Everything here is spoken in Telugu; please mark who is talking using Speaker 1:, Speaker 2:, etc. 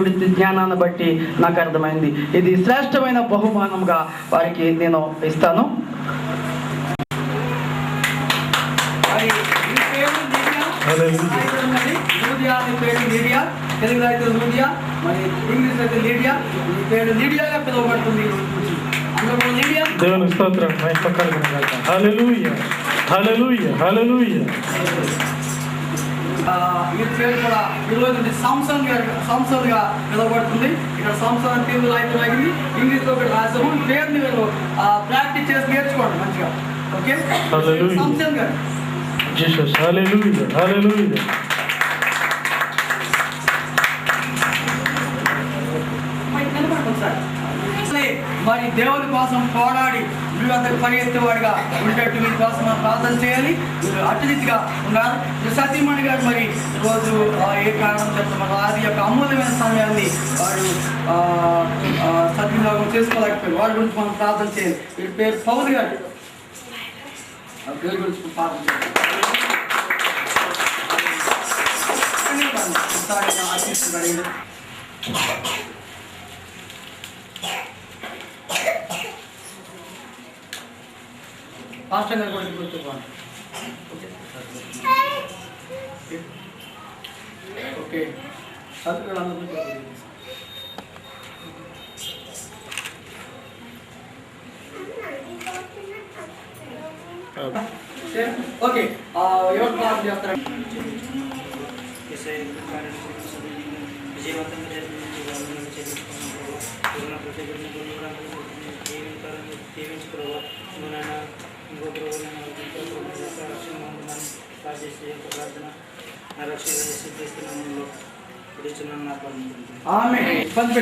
Speaker 1: గురించి జ్ఞానాన్ని బట్టి నాకు అర్థమైంది. ఇది శ్రేష్టమైన బహుమానంగా వారికి నేను ఇస్తాను.
Speaker 2: హల్లెలూయా.
Speaker 1: అయితే లీడియా మరి ఇంగ్లీష్ అయితే లీడియా ఈ పేరు లీడియాగా పిలువబడుతుంది.
Speaker 2: దేవుని స్తోత్రం గాక. హల్లెలూయా. హల్లెలూయా. హల్లెలూయా.
Speaker 1: ఆ, ఈ పేరు కూడా ఈ రోజు నుండి సాంసంగ్ గారు సాంసంగ్గా పిలువబడుతుంది. ఇక్కడ సాంసంగ్ అని తెలుగులో అయితే రాగింది ఇంగ్లీష్లో కూడా రాసాము పేరుని మీరు ప్రాక్టీస్ చేసి నేర్చుకోండి మంచిగా. ఓకే. సాంసంగ్ గారు. మరి దేవుని కోసం పోరాడి వీళ్ళందరూ పరిగెత్తేవాడిగా ఉండేట్టు మీ కోసం మనం ప్రార్థన చేయాలి. మీరు అతిథిగా ఉన్నారు. మీరు సతీమణి గారు మరి రోజు ఏ కారణం చెప్తున్నారు వారి యొక్క అమూల్యమైన సమయాన్ని వారు ఆ, ఆ, సద్వినియోగం చేసుకోలేకపోయారు. వారి గురించి మనం ప్రార్థన చేయాలి. వీరి పేరు పౌరు గారు. ఆ గురించి ప్రార్థన చేయాలి. ఒకసారి నా అతిథి అడిగింది పాస్టర్ గారు కూడా గుర్తుకోండి ఓకే చదువుకులు అందరూ ఓకే ఎవరు ప్రార్థన చేస్తారు
Speaker 3: విజయవంతంగా జరిపించి యొక్క ప్రార్థన నా రక్షణ సిద్ధిస్తున్నాను విడుచున్నాను నాకు అనుకుంటున్నాను
Speaker 1: ఆమె పంచి